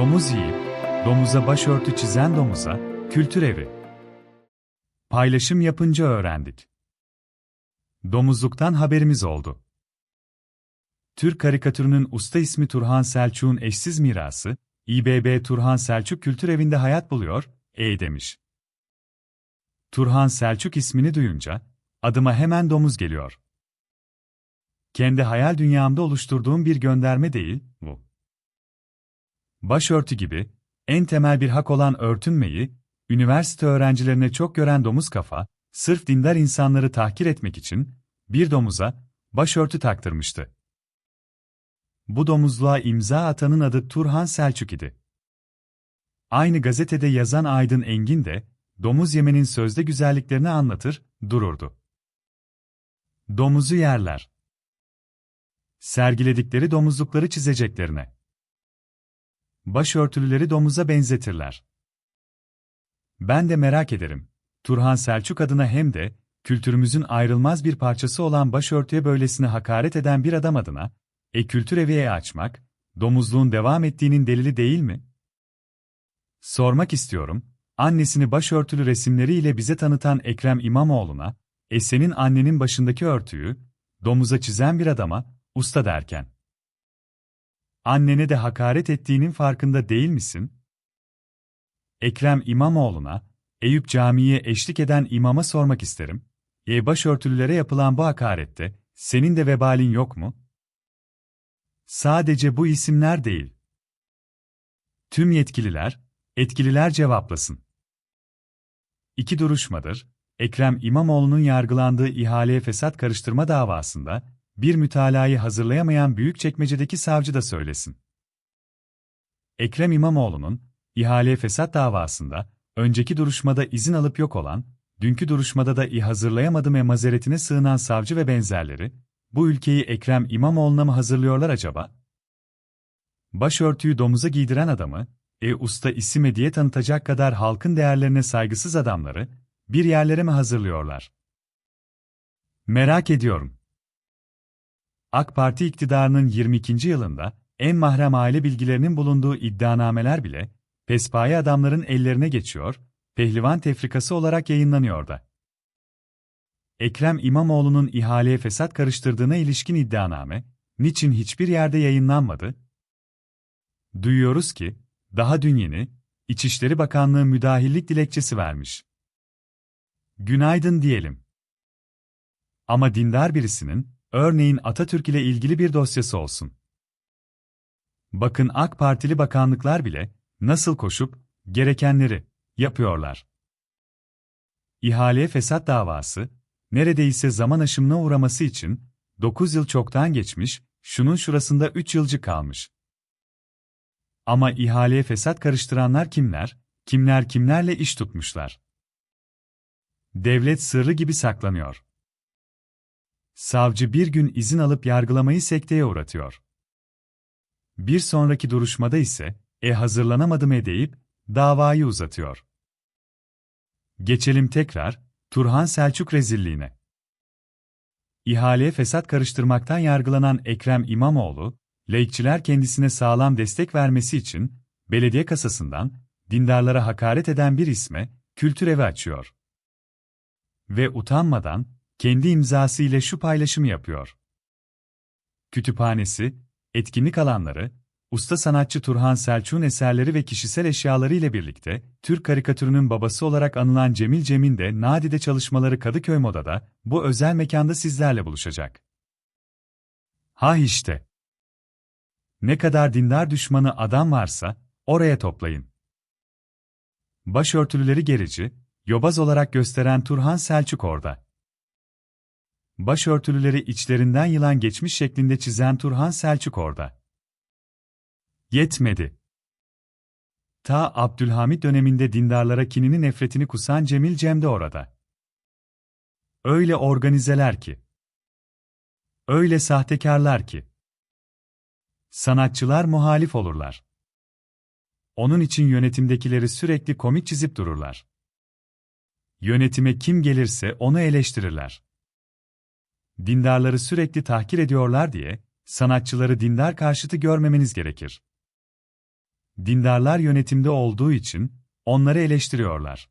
Domuz yiyip, domuza başörtü çizen domuza, kültür evi. Paylaşım yapınca öğrendik. Domuzluktan haberimiz oldu. Türk karikatürünün usta ismi Turhan Selçuk'un eşsiz mirası, İBB Turhan Selçuk Kültür Evi'nde hayat buluyor, ey demiş. Turhan Selçuk ismini duyunca, adıma hemen domuz geliyor. Kendi hayal dünyamda oluşturduğum bir gönderme değil, bu. Başörtü gibi, en temel bir hak olan örtünmeyi, üniversite öğrencilerine çok gören domuz kafa, sırf dindar insanları tahkir etmek için, bir domuza, başörtü taktırmıştı. Bu domuzluğa imza atanın adı Turhan Selçuk idi. Aynı gazetede yazan Aydın Engin de, domuz yemenin sözde güzelliklerini anlatır, dururdu. Domuzu yerler. Sergiledikleri domuzlukları çizeceklerine. Başörtülüleri domuza benzetirler. Ben de merak ederim. Turhan Selçuk adına hem de, kültürümüzün ayrılmaz bir parçası olan başörtüye böylesine hakaret eden bir adam adına, e kültür eviye açmak, domuzluğun devam ettiğinin delili değil mi? Sormak istiyorum, annesini başörtülü resimleriyle bize tanıtan Ekrem İmamoğlu'na, e senin annenin başındaki örtüyü, domuza çizen bir adama, usta derken. Annene de hakaret ettiğinin farkında değil misin? Ekrem İmamoğlu'na, Eyüp Camii'ye eşlik eden imama sormak isterim. E başörtülülere yapılan bu hakarette, senin de vebalin yok mu? Sadece bu isimler değil. Tüm yetkililer, etkililer cevaplasın. İki duruşmadır, Ekrem İmamoğlu'nun yargılandığı ihaleye fesat karıştırma davasında, bir mütalayı hazırlayamayan Büyükçekmece'deki savcı da söylesin. Ekrem İmamoğlu'nun, ihaleye fesat davasında, önceki duruşmada izin alıp yok olan, dünkü duruşmada da i hazırlayamadım ve mazeretine sığınan savcı ve benzerleri, bu ülkeyi Ekrem İmamoğlu'na mı hazırlıyorlar acaba? Başörtüyü domuza giydiren adamı, e usta isime diye tanıtacak kadar halkın değerlerine saygısız adamları, bir yerlere mi hazırlıyorlar? Merak ediyorum. AK Parti iktidarının 22. yılında, en mahrem aile bilgilerinin bulunduğu iddianameler bile, pespaye adamların ellerine geçiyor, pehlivan tefrikası olarak yayınlanıyor da. Ekrem İmamoğlu'nun ihaleye fesat karıştırdığına ilişkin iddianame, niçin hiçbir yerde yayınlanmadı? Duyuyoruz ki, daha dün yeni, İçişleri Bakanlığı müdahillik dilekçesi vermiş. Günaydın diyelim. Ama dindar birisinin, örneğin Atatürk ile ilgili bir dosyası olsun. Bakın AK Partili bakanlıklar bile, nasıl koşup, gerekenleri, yapıyorlar. İhaleye fesat davası, neredeyse zaman aşımına uğraması için, 9 yıl çoktan geçmiş, şunun şurasında 3 yılcı kalmış. Ama ihaleye fesat karıştıranlar kimler, kimler kimlerle iş tutmuşlar. Devlet sırrı gibi saklanıyor. Savcı bir gün izin alıp yargılamayı sekteye uğratıyor. Bir sonraki duruşmada ise, e hazırlanamadım e deyip, davayı uzatıyor. Geçelim tekrar, Turhan Selçuk rezilliğine. İhaleye fesat karıştırmaktan yargılanan Ekrem İmamoğlu, laikçiler kendisine sağlam destek vermesi için, belediye kasasından, dindarlara hakaret eden bir isme, kültür evi açıyor. Ve utanmadan, kendi imzası ile şu paylaşımı yapıyor. Kütüphanesi, etkinlik alanları, usta sanatçı Turhan Selçuk'un eserleri ve kişisel eşyaları ile birlikte, Türk karikatürünün babası olarak anılan Cemil Cem'in de nadide çalışmaları Kadıköy Moda'da, bu özel mekanda sizlerle buluşacak. Ha işte. Ne kadar dindar düşmanı adam varsa, oraya toplayın. Başörtülüleri gerici, yobaz olarak gösteren Turhan Selçuk orada. Başörtülüleri içlerinden yılan geçmiş şeklinde çizen Turhan Selçuk orada. Yetmedi. Ta Abdülhamit döneminde dindarlara kinini nefretini kusan Cemil Cem de orada. Öyle organizeler ki. Öyle sahtekarlar ki. Sanatçılar muhalif olurlar. Onun için yönetimdekileri sürekli komik çizip dururlar. Yönetime kim gelirse onu eleştirirler. Dindarları sürekli tahkir ediyorlar diye, sanatçıları dindar karşıtı görmemeniz gerekir. dindarlar yönetimde olduğu için onları eleştiriyorlar.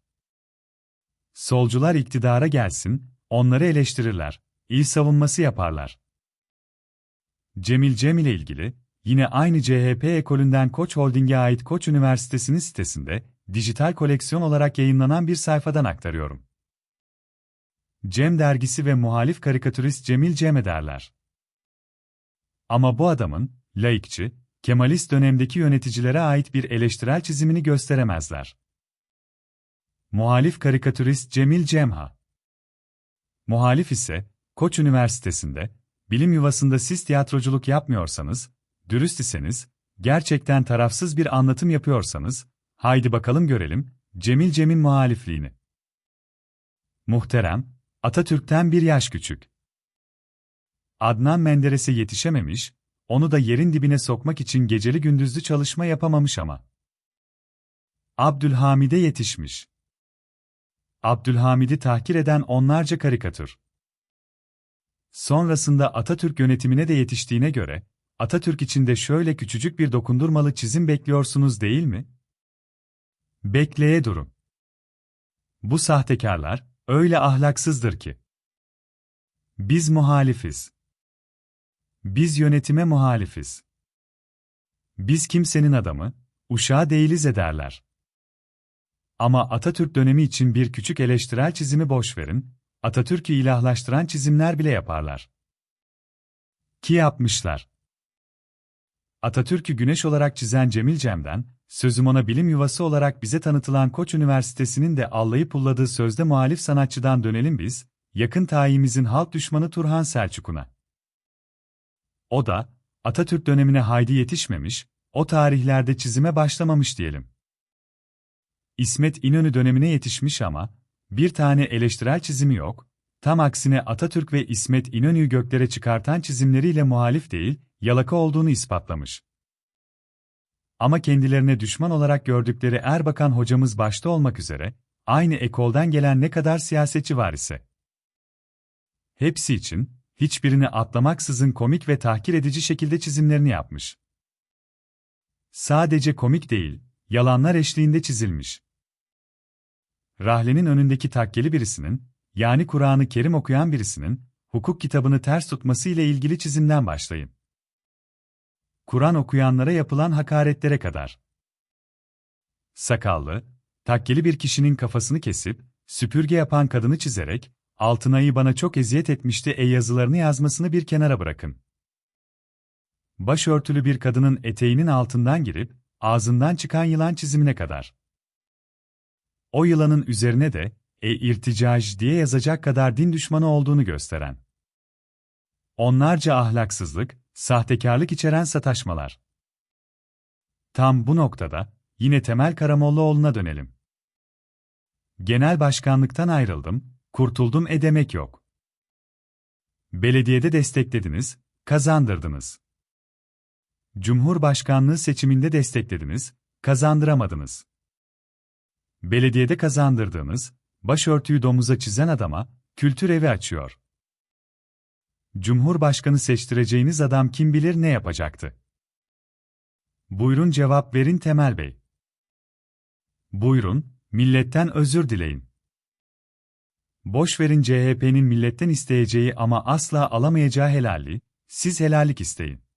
Solcular iktidara gelsin, onları eleştirirler, iyi savunması yaparlar. Cemil Cem ile ilgili, yine aynı CHP ekolünden Koç Holding'e ait Koç Üniversitesi'nin sitesinde, dijital koleksiyon olarak yayınlanan bir sayfadan aktarıyorum. Cem dergisi ve muhalif karikatürist Cemil Cem ederler. Ama bu adamın, laikçi, Kemalist dönemdeki yöneticilere ait bir eleştirel çizimini gösteremezler. Muhalif karikatürist Cemil Cemha Muhalif ise, Koç Üniversitesi'nde, bilim yuvasında siz tiyatroculuk yapmıyorsanız, dürüst iseniz, gerçekten tarafsız bir anlatım yapıyorsanız, haydi bakalım görelim, Cemil Cem'in muhalifliğini. Muhterem, Atatürk'ten bir yaş küçük. Adnan Menderes'e yetişememiş, onu da yerin dibine sokmak için geceli gündüzlü çalışma yapamamış ama. Abdülhamid'e yetişmiş. Abdülhamid'i tahkir eden onlarca karikatür. Sonrasında Atatürk yönetimine de yetiştiğine göre, Atatürk içinde şöyle küçücük bir dokundurmalı çizim bekliyorsunuz değil mi? Bekleye durun. Bu sahtekarlar, öyle ahlaksızdır ki. Biz muhalifiz. Biz yönetime muhalifiz. Biz kimsenin adamı, uşağı değiliz ederler. Ama Atatürk dönemi için bir küçük eleştirel çizimi boş verin, Atatürk'ü ilahlaştıran çizimler bile yaparlar. Ki yapmışlar. Atatürk'ü güneş olarak çizen Cemil Cem'den, sözüm ona bilim yuvası olarak bize tanıtılan Koç Üniversitesi'nin de allayı pulladığı sözde muhalif sanatçıdan dönelim biz, yakın tayimizin halk düşmanı Turhan Selçuk'una. O da, Atatürk dönemine haydi yetişmemiş, o tarihlerde çizime başlamamış diyelim. İsmet İnönü dönemine yetişmiş ama, bir tane eleştirel çizimi yok, tam aksine Atatürk ve İsmet İnönü'yü göklere çıkartan çizimleriyle muhalif değil, yalaka olduğunu ispatlamış. Ama kendilerine düşman olarak gördükleri Erbakan hocamız başta olmak üzere, aynı ekolden gelen ne kadar siyasetçi var ise. Hepsi için, hiçbirini atlamaksızın komik ve tahkir edici şekilde çizimlerini yapmış. Sadece komik değil, yalanlar eşliğinde çizilmiş. Rahlenin önündeki takkeli birisinin, yani Kur'an-ı Kerim okuyan birisinin, hukuk kitabını ters tutması ile ilgili çizimden başlayın. Kur'an okuyanlara yapılan hakaretlere kadar. Sakallı, takkeli bir kişinin kafasını kesip, süpürge yapan kadını çizerek, Altınay'ı bana çok eziyet etmişti e yazılarını yazmasını bir kenara bırakın. Başörtülü bir kadının eteğinin altından girip, ağzından çıkan yılan çizimine kadar. O yılanın üzerine de, e irticaj diye yazacak kadar din düşmanı olduğunu gösteren. Onlarca ahlaksızlık, sahtekarlık içeren sataşmalar. Tam bu noktada, yine Temel Karamollaoğlu'na dönelim. Genel başkanlıktan ayrıldım, kurtuldum e demek yok. Belediyede desteklediniz, kazandırdınız. Cumhurbaşkanlığı seçiminde desteklediniz, kazandıramadınız. Belediyede kazandırdığınız, başörtüyü domuza çizen adama, kültür evi açıyor. Cumhurbaşkanı seçtireceğiniz adam kim bilir ne yapacaktı? Buyurun cevap verin Temel Bey. Buyurun, milletten özür dileyin. Boş verin CHP'nin milletten isteyeceği ama asla alamayacağı helalli, siz helallik isteyin.